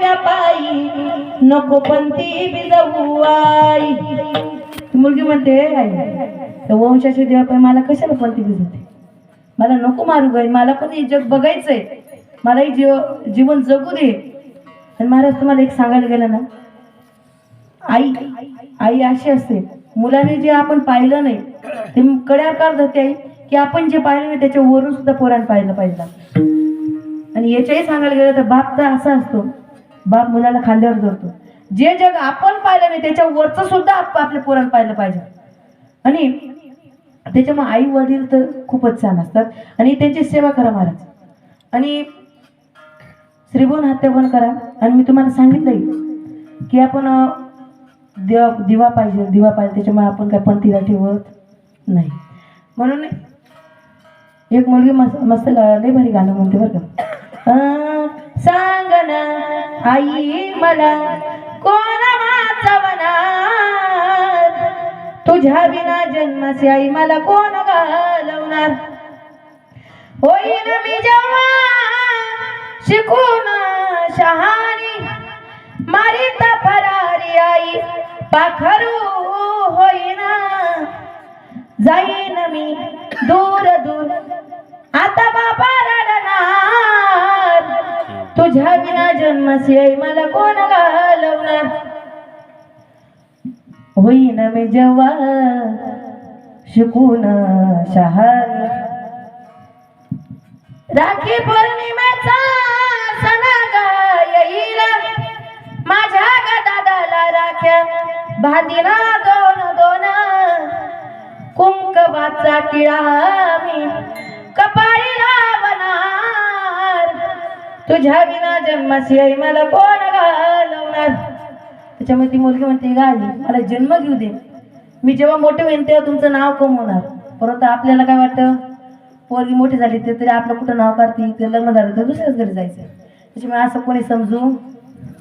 त्या पायी नको पण ती बिजवू आई. मुलगी म्हणते आई त्या वंशाची देवा मला कशाला पण ती बिजवते? मला नको मारू गाई मला पण हे जग बघायचंय. मला हे जीव जीवन जगू दे. आणि महाराज तुम्हाला एक सांगायला गेलं ना आई आई अशी असते. मुलाने जे आपण पाहिलं नाही ते कड्यावर आकार जाते आई की आपण जे पाहिलं नाही त्याच्या वरून सुद्धा पोरानं पाहिलं पाहिजे. आणि याच्याही सांगायला गेलं तर बाप तर असा असतो बाप मुलाला खांद्यावर धरतो. जे जग आपण पाहिलं नाही त्याच्या वरचं सुद्धा आप आपल्या पोरानं पाहिलं पाहिजे. आणि त्याच्यामुळे आई वडील तर खूपच छान असतात. आणि त्यांची सेवा करा महाराज. आणि श्रीभुवन हत्या पण करा. आणि मी तुम्हाला सांगितलंही की आपण दिवा दिवा पाहिजे दिवा पाहिजे त्याच्यामुळे आपण काय पंथीला ठेवत नाही. म्हणून एक मुलगी मस्त मस्त गा- लय भारी गाणं म्हणते बरं का. सांग ना. आई मला कोण वाचवणार तुझ्या विना जन्मासी आई मला कोण घालवणार? होईन मी जेव्हा शिकून शहाणी मारित फरारी आई पाखरू होईना. जाईन मी दूर दूर जन्म विना आई मला कोण घालवणार? होईन मी जेव्हा शिकून शहाणी. राखी पौर्णिमेचा सण येईल. माझ्या गा दादाला राख्या भादीला दोन दोन. कुंकवाचा टिळा मी कपाळीला तुझ्या विना जन्माची आई मला कोण घालवणार? त्याच्यामुळे ती मुलगी म्हणते गाली मला जन्म घेऊ दे. मी जेव्हा मोठे होईन तेव्हा तुमचं नाव कमवणार. परंतु आपल्याला काय वाटतं? पोरगी मोठी झाली ते तरी आपलं कुठं नाव काढते? ते लग्न झालं तर दुसऱ्याच घरी जायचं. त्याच्यामुळे असं कोणी समजू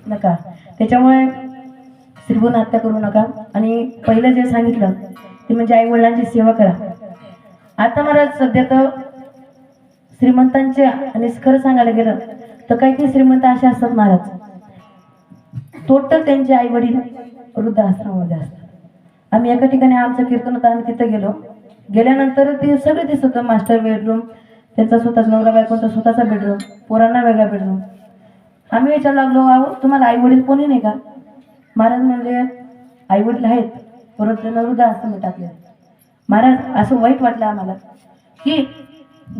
नका. त्याच्यामुळे श्रीगुण हत्या करू नका. आणि पहिलं जे सांगितलं ते म्हणजे आई वडिलांची सेवा करा. आता मला सध्या तर श्रीमंतांच्या आणि खरं सांगायला गेलं तर काही काही श्रीमंत असे असतात महाराज. टोटल त्यांचे आई वडील वृद्धाश्रमामध्ये असतात. आम्ही एका ठिकाणी आमचं कीर्तन होतं आम्ही तिथं गेलो. गेल्यानंतर ते सगळे दिसत होतं मास्टर बेडरूम त्यांचा स्वतःच नवरा बायकोचा स्वतःचा बेडरूम पोरांना वेगळा बेडरूम. आम्ही विचार लागलो अहो तुम्हाला आई वडील कोणी नाही का? महाराज म्हणजे आई वडील आहेत परत त्यांना वृद्धाश्रम टाकले. महाराज असं वाईट वाटलं आम्हाला की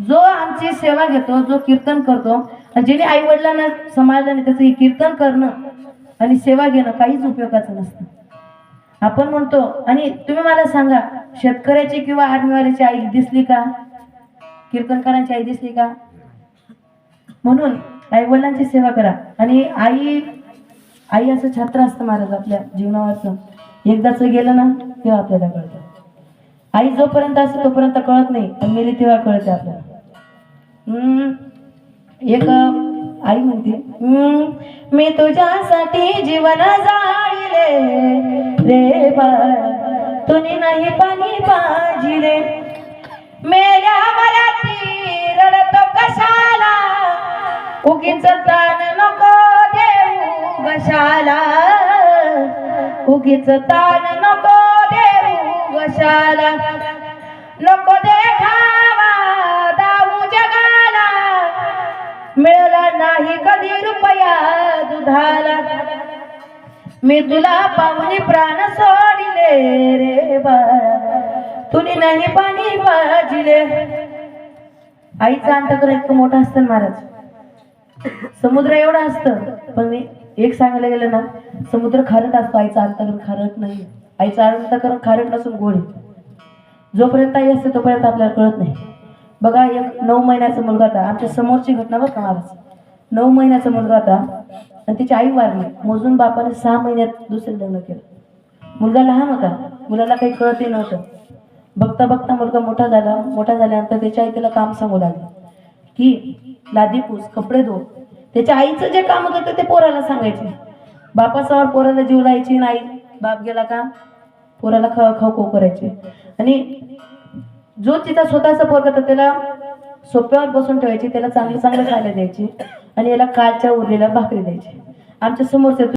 जो आमची सेवा घेतो जो कीर्तन करतो आणि ज्याने आई वडिलांना समाजाने त्याचं हे कीर्तन करणं आणि सेवा घेणं काहीच उपयोगाचं नसतं. आपण म्हणतो आणि तुम्ही मला सांगा शेतकऱ्याची किंवा आर्मीवाल्याची आई दिसली का? कीर्तनकारांची आई दिसली का? म्हणून आई वडिलांची सेवा करा. आणि आई आई असं छात्र असतं महाराज आपल्या जीवनावरचं एकदाच गेलं ना तेव्हा आपल्याला कळतं. आई जोपर्यंत असते तोपर्यंत कळत नाही. पण मेली तेव्हा कळते आपल्याला. हम्म, एक आई म्हणते मी तुझ्यासाठी जीवन जाळीले रे बाळ तुनी नाही पाणी पाजिले. मेल्या ती रडतो कशाला? उगीच ताण नको देऊ गशाला उगीच ताण नको देऊ गशाला नको देखा नाही कधी रुपया दुधाला. मी तुला पाहुणे प्राण सोडिले रे बाळा. तुने नाही पाणी पाजिले आईचा अंतकर इतकं मोठं असतं ना महाराज. समुद्र एवढा असतं पण मी एक सांगायला गेलं ना समुद्र खारट असतो आईचा अंतकरण खारट नाही. आईचं अंतकरण खारट नसून गोड जोपर्यंत आई असते तोपर्यंत आपल्याला कळत नाही. बघा एक नऊ महिन्याचा मुलगा होता. आमच्या समोरची घटना बघ का महाराज? नऊ महिन्याचा मुलगा होता आणि तिची आई वारली. मोजून बापाने सहा महिन्यात दुसरं लग्न केलं. मुलगा लहान होता. मुलाला काही कळतही नव्हतं. बघता बघता मुलगा मोठा झाला. मोठा झाल्यानंतर त्याच्या आई त्याला काम सांगू लागलं. की लादी पूस कपडे धो. त्याच्या आईचं जे काम होतं ते- ते पोराला सांगायचे. बापासमोर पोराला जीव लायची नाही. बाप गेला का? पोराला ख खाऊ खाऊ करायचे. आणि जो तिचा स्वतःचा पोर करता त्याला सोप्यावर बसून ठेवायची. त्याला चांगलं चांगलं खायला द्यायची. आणि याला कालच्या उरलेल्या भाकरी द्यायची आमच्या समोरच्या